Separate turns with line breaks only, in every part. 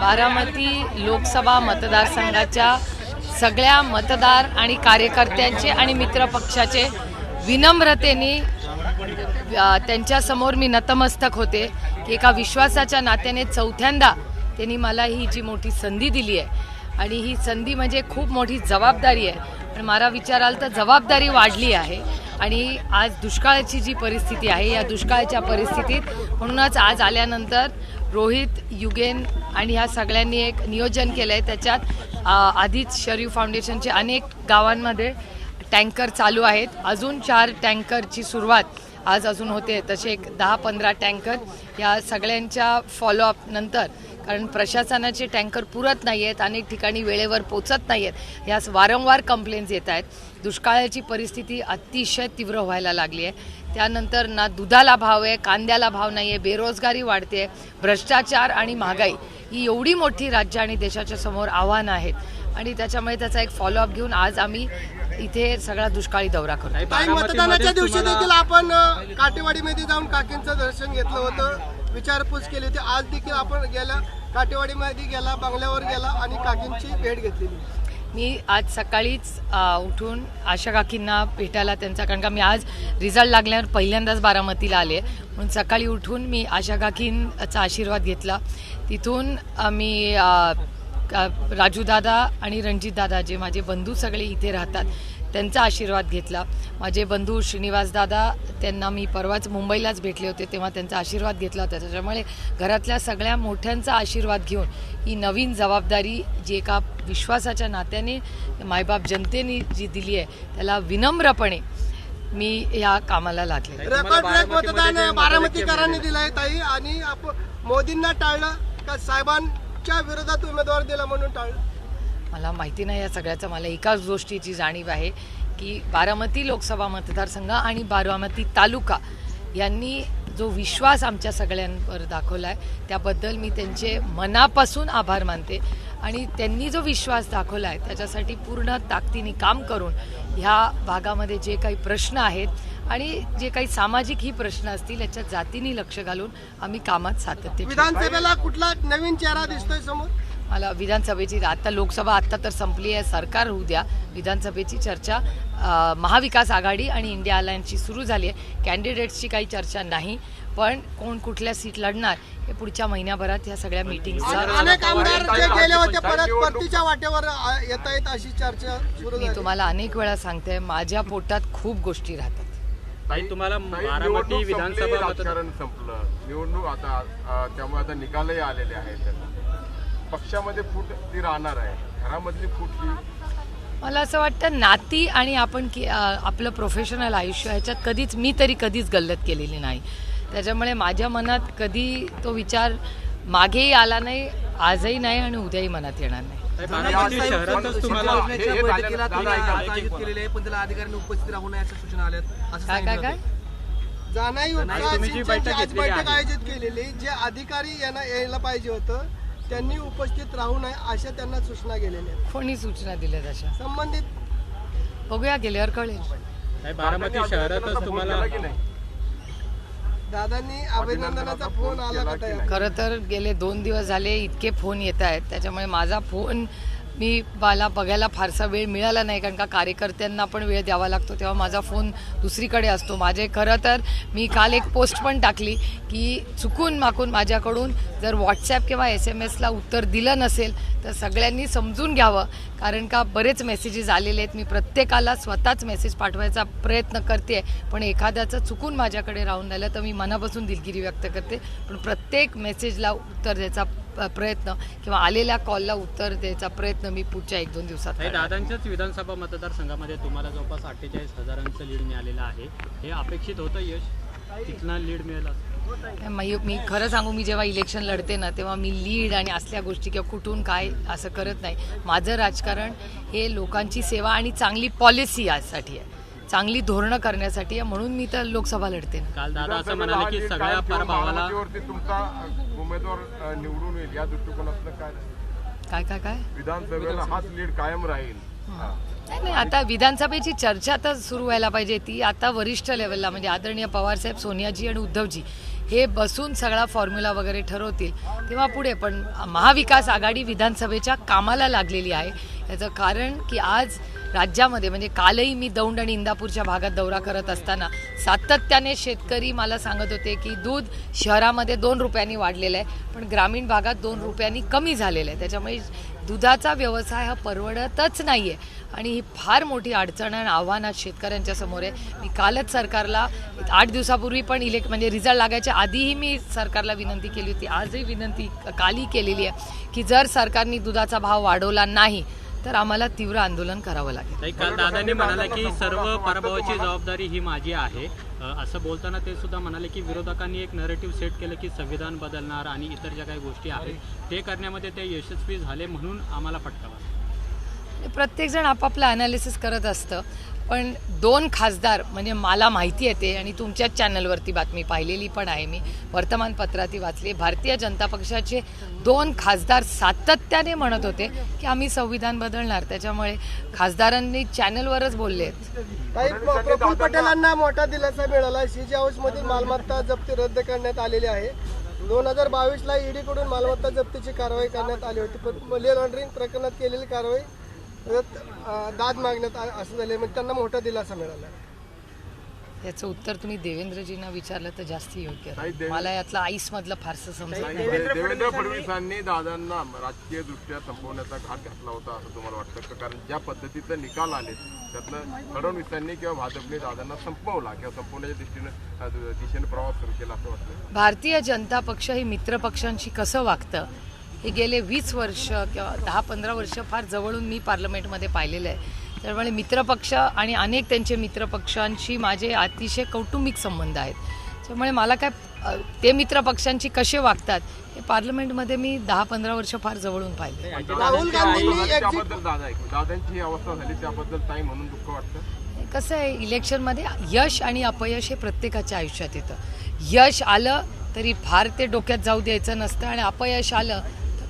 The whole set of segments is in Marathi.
बारामती लोकसभा मतदारसंघाच्या सगळ्या मतदार आणि कार्यकर्त्यांचे आणि मित्रपक्षाचे विनम्रतेने त्यांच्यासमोर मी नतमस्तक होते की एका विश्वासाच्या नात्याने चौथ्यांदा त्यांनी मला ही जी मोठी संधी दिली आहे. आणि ही संधी म्हणजे खूप मोठी जबाबदारी आहे. पण मला विचाराल तर जबाबदारी वाढली आहे. आणि आज दुष्काळाची जी परिस्थिती आहे या दुष्काळाच्या परिस्थितीत म्हणूनच आज आल्यानंतर रोहित युगेन आणि ह्या सगळ्यांनी एक नियोजन केलं आहे त्याच्यात आधीच शरीफ फाउंडेशनचे अनेक गावांमध्ये टँकर चालू आहेत. अजून चार टँकरची सुरुवात आज अजून होते. तसे एक दहा पंधरा टँकर या सगळ्यांच्या फॉलोअप नंतर कारण प्रशासनाचे टँकर पुरत नाही आहेत अनेक ठिकाणी वेळेवर पोचत नाही आहेत यास वारंवार कंप्लेंट्स येत आहेत. दुष्काळाची परिस्थिती अतिशय तीव्र व्हायला लागली आहे. त्यानंतर ना दुधाला भाव आहे कांद्याला भाव नाही आहे बेरोजगारी वाढते भ्रष्टाचार आणि महागाई ही एवढी मोठी राज्य आणि देशाच्या समोर आव्हानं आहेत. आणि त्याच्यामुळे त्याचा एक फॉलोअप घेऊन आज आम्ही इथे सगळा दुष्काळी दौरा करतो
मतदानाच्या दिवशी देखील आपण काटेवाडीमध्ये जाऊन काकींचं दर्शन घेतलं होतं. विचारपूस केली होती. आज देखील आपण गेल्या काटेवाडीमध्ये गेला बंगल्यावर गेला आणि काकींची भेट घेतलेली.
मी आज सकाळीच उठून आशा काकींना भेटायला त्यांचा कारण का मी आज रिझल्ट लागल्यावर पहिल्यांदाच बारामतीला आले. म्हणून सकाळी उठून मी आशा काकींचा आशीर्वाद घेतला. तिथून मी राजूदादा आणि रणजितदादा जे माझे बंधू सगळे इथे राहतात त्यांचा आशीर्वाद घेतला. माझे बंधू श्रीनिवास दादा त्यांना मी परवाच मुंबईलाच भेटले होते तेव्हा त्यांचा आशीर्वाद घेतला होता. त्याच्यामुळे घरातल्या सगळ्या मोठ्यांचा आशीर्वाद घेऊन ही नवीन जबाबदारी जी एका विश्वासाच्या नात्याने मायबाप जनतेने जी दिली आहे त्याला विनम्रपणे मी या कामाला लागले
रेकॉर्ड ब्रेक मतदान बारामतीकरांनी दिलंय ताई आणि मोदींना टाळलं का साहेबांच्या विरोधात उमेदवार दिला म्हणून टाळलं?
मला माहिती नाही या सगळ्याचं. मला एकाच गोष्टीची जाणीव आहे की बारामती लोकसभा मतदारसंघ आणि बारामती तालुका यांनी जो विश्वास आमच्या सगळ्यांवर दाखवला आहे त्याबद्दल मी त्यांचे मनापासून आभार मानते. आणि त्यांनी जो विश्वास दाखवला आहे त्याच्यासाठी पूर्ण ताकदीने काम करून ह्या भागामध्ये जे काही प्रश्न आहेत आणि जे काही सामाजिक ही प्रश्न असतील याच्या जातीने लक्ष घालून आम्ही कामात सातत्य
विधानसभेला कुठला नवीन चेहरा दिसतोय समोर?
मला विधानसभेची आता लोकसभा आत्ता तर संपली आहे. सरकार होऊ द्या. विधानसभेची चर्चा महाविकास आघाडी आणि इंडिया अलायन्सची सुरू झाली आहे. कॅन्डिडेट्सची काही चर्चा नाही. पण कोण कुठल्या सीट लढणार हे पुढच्या महिन्याभरात या सगळ्या मिटिंगचा
वाटेवर येत आहेत अशी चर्चा सुरू
मी तुम्हाला अनेक वेळा सांगते माझ्या पोटात खूप गोष्टी राहतात.
तुम्हाला विधानसभा
संपलं निवडणूक आता त्यामुळे आता निकालही आलेले आहेत. पक्षामध्ये फूट ती राहणार आहे. घरामधली फूट ही
मला असं वाटतं नाती आणि आपण की आपलं प्रोफेशनल आयुष्य ह्याच्यात कधीच मी तरी कधीच गल्लत केलेली नाही. त्याच्यामुळे माझ्या मनात कधी तो विचार मागेही आला नाही आजही नाही आणि उद्याही मनात येणार नाही.
उपस्थित राहू नये अशा सूचना आल्यात असं
काय काय.
जाणाई
बैठक.
आयोजित केलेली जे अधिकारी यांना यायला पाहिजे होतं त्यांनी उपस्थित राहू नये अशा त्यांना सूचना गेलेल्या आहेत.
कोणी सूचना दिल्या तशा
संबंधित
बघूया गेल्यावर कळेल.
बारामती शहरातच तुम्हाला
दादांनी अभिनंदनाचा फोन आला का तयार?
खरं तर गेले दोन दिवस झाले इतके फोन येत आहेत. त्याच्यामुळे माझा फोन मी मला बघायला फारसा वेळ मिळाला नाही कारण का कार्यकर्त्यांना पण वेळ द्यावा लागतो. तेव्हा माझा फोन दुसरीकडे असतो. माझे खरं तर मी काल एक पोस्ट पण टाकली की चुकून माकून माझ्याकडून जर व्हॉट्सॲप किंवा एस एम एसला उत्तर दिलं नसेल तर सगळ्यांनी समजून घ्यावं. कारण का बरेच मेसेजेस आलेले आहेत. मी प्रत्येकाला स्वतःच मेसेज पाठवायचा प्रयत्न करते पण एखाद्याचं चुकून माझ्याकडे राहून राहिलं तर मी मनापासून दिलगिरी व्यक्त करते. पण प्रत्येक मेसेजला उत्तर द्यायचा प्रयत्न किंवा आलेल्या कॉलला उत्तर द्यायचा प्रयत्न मी पुढच्या एक दोन दिवसात.
दादांच्याच विधानसभा मतदारसंघामध्ये तुम्हाला जवळपास अठ्ठेचाळीस हजारांचं लीड मिळालेलं आहे. हे अपेक्षित होतं यश? तिथनं लीड मिळेल असं
मी खरं सांगू मी जेव्हा इलेक्शन लढते ना तेव्हा मी लीड आणि असल्या गोष्टी किंवा कुठून काय असं करत नाही. माझं राजकारण हे लोकांची सेवा आणि चांगली पॉलिसी यासाठी आहे. चांगली धोरणं करण्यासाठी आहे म्हणून मी तर लोकसभा लढते ना.
काल दादा असं म्हणाले की सगळ्या
उमेदवार निवडून येईल या दृष्टिकोनातलं काय?
काय काय काय?
विधानसभेला हाच लीड कायम राहील.
नाही नाही आता विधानसभेची चर्चा तर सुरू व्हायला पाहिजे. ती आता वरिष्ठ लेवलला म्हणजे आदरणीय पवारसाहेब सोनियाजी आणि उद्धवजी हे बसून सगळा फॉर्म्युला वगैरे ठरवतील. तेव्हा पुढे पण महाविकास आघाडी विधानसभेच्या कामाला लागलेली आहे. याचं कारण की आज राज्यामध्ये म्हणजे कालही मी दौंड आणि इंदापूरच्या भागात दौरा करत असताना सातत्याने शेतकरी मला सांगत होते की दूध शहरामध्ये दोन रुपयांनी वाढलेलं आहे पण ग्रामीण भागात दोन रुपयांनी कमी झालेलं आहे. त्याच्यामुळे दुधाचा व्यवसाय हा परवडतच नाही आहे आणि ही फार मोठी अडचण आणि आव्हान आज शेतकऱ्यांच्या समोर आहे. मी कालच सरकारला आठ दिवसापूर्वी पण इलेक्ट म्हणजे रिझल्ट लागायच्या आधीही मी सरकारला विनंती केली होती. आजही विनंती कालही केलेली आहे की जर सरकारने दुधाचा भाव वाढवला नाही तर आम्हाला तीव्र आंदोलन करावं लागेल.
काल दादांनी म्हणाले की सर्व पराभवाची जबाबदारी ही माझी आहे. असं बोलताना ते सुद्धा म्हणाले की विरोधकांनी एक नरेटिव्ह सेट केलं की संविधान बदलणार आणि इतर ज्या काही गोष्टी आहेत ते करण्यामध्ये ते यशस्वी झाले म्हणून आम्हाला फटका बसला.
प्रत्येकजण आपापलं अनालिसिस करत असतं. पण दोन खासदार म्हणजे मला माहिती आहे ते आणि तुमच्याच चॅनलवरती बातमी पाहिलेली पण आहे मी वर्तमानपत्रातही वाचली. भारतीय जनता पक्षाचे दोन खासदार सातत्याने म्हणत होते की आम्ही संविधान बदलणार. त्याच्यामुळे खासदारांनी चॅनलवरच बोलले आहेत.
काही प्रफुल्ल पटेलांना मोठा दिलासा मिळाला. सीजी हाऊस मधील मालमत्ता जप्ती रद्द करण्यात आलेली आहे. दोन हजार बावीसला ईडी कडून मालमत्ता जप्तीची कारवाई करण्यात आली होती. पण मनी लॉन्ड्रिंग प्रकरणात केलेली कारवाई दाद मागण्यात असं झाले म्हणजे त्यांना मोठा दिलासा मिळाला.
याचं उत्तर तुम्ही देवेंद्रजींना विचारलं तर जास्त योग्य मला यातला आईस मधला फारसं समजत नाही
देवेंद्र फडणवीसांनी दादांना राजकीय दृष्ट्या संपवण्याचा घात घातला होता असं तुम्हाला वाटतं का? कारण ज्या पद्धतीचे निकाल आले त्यातनं फडणवीसांनी किंवा भाजपने दादांना संपवला किंवा संपवण्याच्या दृष्टीने दिशेने प्रवास सुरू केला असं वाटतं.
भारतीय जनता पक्ष ही मित्र पक्षांशी कसं वागतं? हे गेले वीस वर्ष किंवा दहा पंधरा वर्ष फार जवळून मी पार्लमेंटमध्ये पाहिलेलं आहे. त्यामुळे मित्रपक्ष आणि अनेक त्यांचे मित्रपक्षांशी माझे अतिशय कौटुंबिक संबंध आहेत. त्यामुळे मला काय ते मित्रपक्षांशी कसे वागतात हे पार्लमेंटमध्ये मी दहा पंधरा वर्ष फार जवळून पाहिले.
राहुल गांधींनी एक्झिट
त्याबद्दल दादा ऐकू दादांची अवस्था झाली त्याबद्दल ताई म्हणून दुःख वाटतं?
कसं आहे इलेक्शनमध्ये यश आणि अपयश हे प्रत्येकाच्या आयुष्यात येतं. यश आलं तरी फार ते डोक्यात जाऊ द्यायचं नसतं आणि अपयश आलं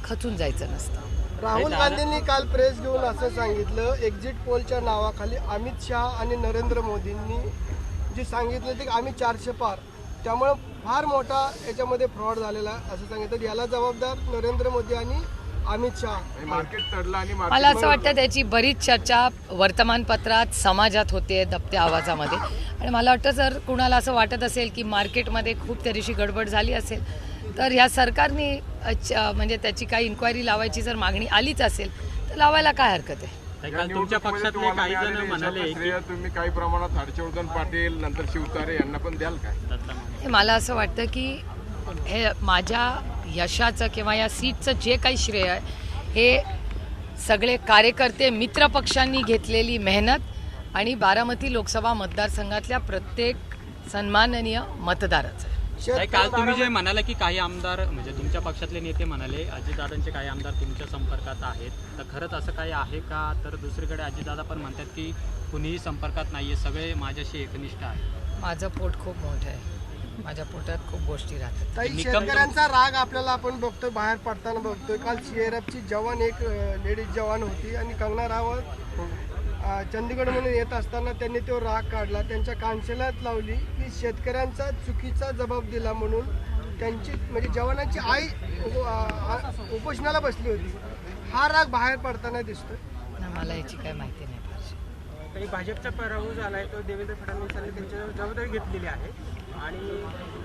खचून जायचं नसतं.
राहुल गांधींनी काल प्रेस घेऊन असं सांगितलं एक्झिट पोलच्या नावाखाली अमित शहा आणि नरेंद्र मोदींनी जे सांगितलं ते आम्ही चारशे पार. त्यामुळं फार मोठा याच्यामध्ये फ्रॉड झालेला आहे असं सांगितलं. याला जबाबदार नरेंद्र मोदी आणि अमित शहा.
मार्केट चढलं आणि
मला असं वाटतं त्याची बरीच चर्चा वर्तमानपत्रात समाजात होते दबत्या आवाजामध्ये. आणि मला वाटतं जर कुणाला असं वाटत असेल की मार्केटमध्ये खूप त्या दिवशी गडबड झाली असेल तर ह्या सरकारने म्हणजे त्याची काही इन्क्वायरी लावायची जर मागणी आलीच असेल तर लावायला काय हरकत आहे?
तुमच्या पक्षातले काही जण म्हणाले
तुम्ही काही प्रमाणात हर्षवर्धन पाटील नंतर शिवतारे यांना पण द्याल काय.
हे मला असं वाटतं की हे माझ्या यशाचं किंवा या सीटचं जे काही श्रेय आहे हे सगळे कार्यकर्ते मित्रपक्षांनी घेतलेली मेहनत आणि बारामती लोकसभा मतदारसंघातल्या प्रत्येक सन्माननीय मतदाराचं आहे
ताई, काल तुम्ही जे म्हणाले की काही आमदार म्हणजे तुमच्या पक्षातले नेते म्हणाले अजितदादांचे काही आमदार तुमच्या संपर्कात आहेत. तर खरंच असं काही आहे का? तर दुसरीकडे अजितदादा पण म्हणतात की कुणीही संपर्कात नाहीये सगळे माझ्याशी एकनिष्ठ आहे
माझं पोट खूप मोठं आहे. माझ्या पोटात खूप गोष्टी राहतात.
निकम-
शेतकऱ्यांचा राग आपल्याला आपण बघतोय बाहेर पडताना बघतोय. काल सीआरएफची जवान एक लेडीज जवान होती आणि कंगना रावत अ, चंदीगडमधून येत असताना त्यांनी तो राग काढला. त्यांच्या कानशिलात लावली की शेतकऱ्यांचा चुकीचा जबाब दिला म्हणून त्यांची म्हणजे जवानांची आई उपोषणाला बसली होती. हा राग बाहेर पडताना दिसतोय.
ना मला याची काही माहिती नाही
भाजपचा पराभव झाला आहे तो देवेंद्र फडणवीसांनी त्यांच्यावर जबाबदारी घेतलेली आहे. आणि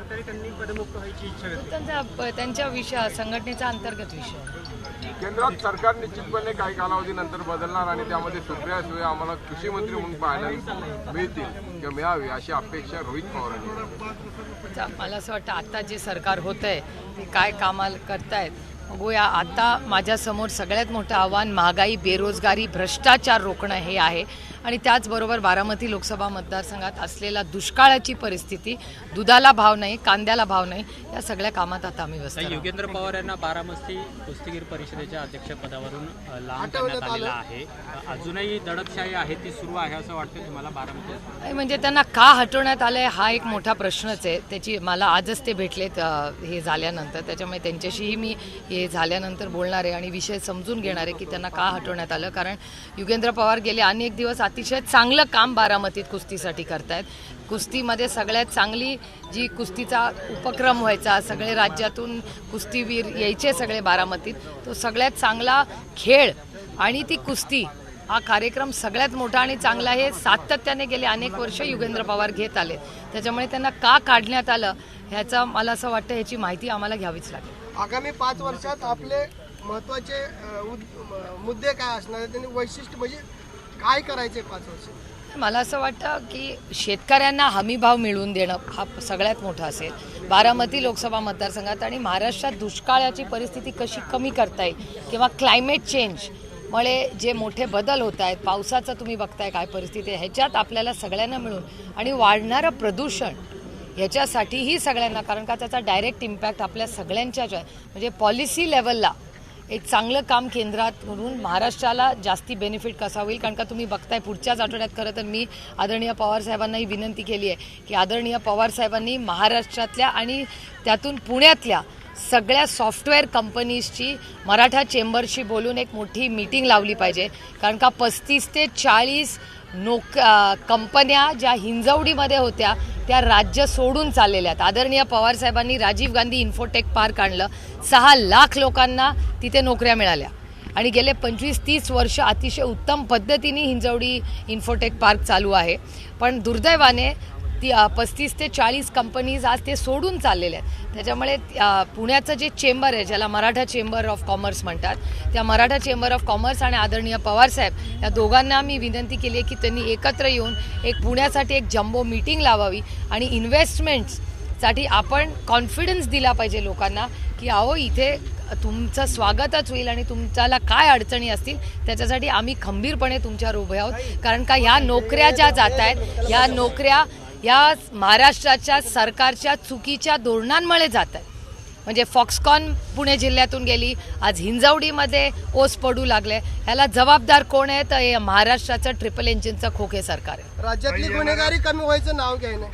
तरी त्यांनी पदमुक्त व्हायची इच्छा व्यक्त
त्यांचा त्यांच्या विषय संघटनेचा अंतर्गत विषय. आहे
केंद्रात सरकार निश्चितपणे काही कालावधीनंतर बदलणार आणि त्यामध्ये सुप्रिया सुळे आम्हाला कृषी मंत्री म्हणून पाहायला मिळतील किंवा मिळावी अशी अपेक्षा रोहित पवारांनी
मला असं वाटतं आता जे सरकार होत आहे ते काय कामाल करतायत बघूया. आता माझ्यासमोर सगळ्यात मोठं आव्हान महागाई बेरोजगारी भ्रष्टाचार रोखणं हे आहे. आणि त्याचबरोबर बारामती लोकसभा मतदारसंघात असलेला दुष्काळाची परिस्थिती दुधाला भाव नाही कांद्याला भाव नाही या सगळ्या कामात आता आम्ही आहोत.
योगेंद्र पवार यांना बारामती कुस्तीगीर परिषदेच्या अध्यक्षपदावरून लांब करण्यात आलेलं आहे. अजूनही दडपशाही आहे ती सुरू आहे असं वाटतं तुम्हाला बारामती
म्हणजे त्यांना का हटवण्यात आलंय हा एक मोठा प्रश्नच आहे. त्याची मला आजच ते भेटलेत हे झाल्यानंतर. त्याच्यामुळे त्यांच्याशीही मी हे झाल्यानंतर बोलणार आहे आणि विषय समजून घेणार आहे की त्यांना का हटवण्यात आलं. कारण युगेंद्र पवार गेले अनेक दिवस अतिशय चांगलं काम बारामतीत कुस्तीसाठी करतायत. कुस्तीमध्ये सगळ्यात चांगली जी कुस्तीचा उपक्रम व्हायचा सगळे राज्यातून कुस्तीवीर यायचे सगळे बारामतीत तो सगळ्यात चांगला खेळ आणि ती कुस्ती हा कार्यक्रम सगळ्यात मोठा आणि चांगला हे सातत्याने गेले अनेक वर्ष युगेंद्र पवार घेत आले. त्याच्यामुळे त्यांना का काढण्यात आलं ह्याचा मला असं वाटतं ह्याची माहिती आम्हाला घ्यावीच लागेल.
आगामी पाच वर्षात आपले महत्त्वाचे उद- मुद्दे काय असणार त्यांनी वैशिष्ट्य म्हणजे काय करायचे पाच वर्ष?
मला असं वाटतं की शेतकऱ्यांना हमीभाव मिळवून देणं हा सगळ्यात मोठा असेल. बारामती लोकसभा मतदारसंघात आणि महाराष्ट्रात दुष्काळाची परिस्थिती कशी कमी करता येईल किंवा क्लायमेट चेंज मुळे जे मोठे बदल होत आहेत पावसाचं तुम्ही बघताय काय परिस्थिती आहे ह्याच्यात आपल्याला सगळ्यांना मिळून आणि वाढणारं प्रदूषण ह्याच्यासाठीही सगळ्यांना कारण का त्याचा डायरेक्ट इम्पॅक्ट आपल्या सगळ्यांच्या आहे. म्हणजे पॉलिसी लेवलला एक चांगलं काम केंद्रात म्हणून महाराष्ट्राला जास्ती बेनिफिट कसा होईल? कारण का तुम्ही बघताय पुढच्याच आठवड्यात खरं तर मी आदरणीय पवार साहेबांनाही विनंती केली आहे की आदरणीय पवार साहेबांनी महाराष्ट्रातल्या आणि त्यातून पुण्यातल्या सगळ्या सॉफ्टवेअर कंपनीजची मराठा चेंबरशी बोलून एक मोठी मीटिंग लावली पाहिजे. कारण का पस्तीस ते चाळीस नोक कंपन्या ज्या हिंजवडीमध्ये होत्या त्या राज्य सोडून चाललेल्या आहेत. आदरणीय पवार साहेबांनी राजीव गांधी इन्फोटेक पार्क आणलं. सहा लाख लोकांना तिथे नोकऱ्या मिळाल्या. आणि गेले पंचवीस तीस वर्ष अतिशय उत्तम पद्धतीने हिंजवडी इन्फोटेक पार्क चालू आहे. पण दुर्दैवाने ती पस्तीस ते चाळीस कंपनीज आज ते सोडून चाललेले आहेत. त्याच्यामुळे पुण्याचं जे चेंबर आहे ज्याला मराठा चेंबर ऑफ कॉमर्स म्हणतात त्या मराठा चेंबर ऑफ कॉमर्स आणि आदरणीय पवारसाहेब या दोघांना मी विनंती केली आहे की त्यांनी एकत्र येऊन एक पुण्यासाठी एक जम्बो मीटिंग लावावी आणि इन्व्हेस्टमेंट्ससाठी आपण कॉन्फिडन्स दिला पाहिजे लोकांना की अहो इथे तुमचं स्वागतच होईल आणि तुमच्याला काय अडचणी असतील त्याच्यासाठी आम्ही खंबीरपणे तुमच्यावर उभे आहोत. कारण का ह्या नोकऱ्या ज्या जात आहेत ह्या नोकऱ्या या महाराष्ट्राच्या सरकारच्या चुकीच्या धोरणांमुळे जात आहेत म्हणजे फॉक्सकॉन पुणे जिल्ह्यातून गेली आज हिंजवडीमध्ये ओस पडू लागले. ह्याला जबाबदार कोण आहे? तर हे महाराष्ट्राचं ट्रिपल इंजिनचं खोके सरकार आहे.
राज्यातली गुन्हेगारी कमी व्हायचं नाव घ्यायनं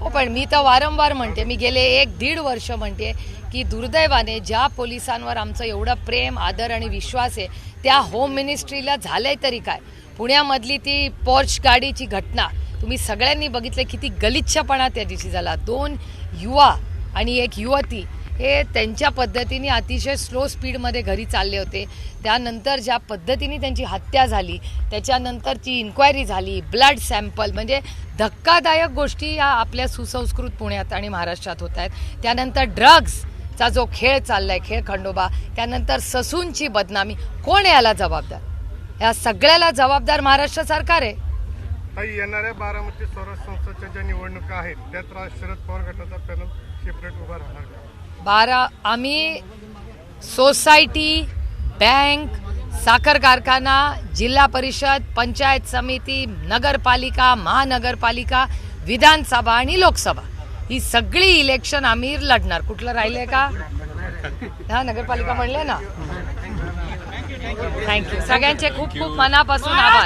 हो पण मी तर वारंवार म्हणते मी गेले एक दीड वर्ष म्हणते की दुर्दैवाने ज्या पोलिसांवर आमचं एवढं प्रेम आदर आणि विश्वास आहे त्या होम मिनिस्ट्रीला झालंय तरी काय? पुण्यामधली ती पॉर्च गाडीची घटना. तुम्ही सगळ्यांनी बघितलं किती गलिच्छपणा त्या दिवशी झाला. दोन युवा आणि एक युवती हे त्यांच्या पद्धतीने अतिशय स्लो स्पीडमध्ये घरी चालले होते. त्यानंतर ज्या पद्धतीने त्यांची हत्या झाली त्याच्यानंतरची इन्क्वायरी झाली ब्लड सॅम्पल म्हणजे धक्कादायक गोष्टी या आपल्या सुसंस्कृत पुण्यात आणि महाराष्ट्रात होत आहेत. त्यानंतर ड्रग्सचा जो खेळ चाललाय खेळ खंडोबा त्यानंतर ससूनची बदनामी कोण याला जबाबदार? या सगळ्याला जबाबदार महाराष्ट्र सरकार आहे.
काही येणाऱ्या बारामती संस्थाच्या ज्या निवडणुका आहेत त्यात शरद पवार गटाचा पॅनल सेपरेट उभा राहणार का
बारा आम्ही सोसायटी बँक साखर कारखाना जिल्हा परिषद पंचायत समिती नगरपालिका महानगरपालिका विधानसभा आणि लोकसभा. ही सगळी इलेक्शन आम्ही लढणार. कुठलं राहिलंय का? हा नगरपालिका म्हणले ना. थँक्यू सगळ्यांचे खूप खूप मनापासून आभार.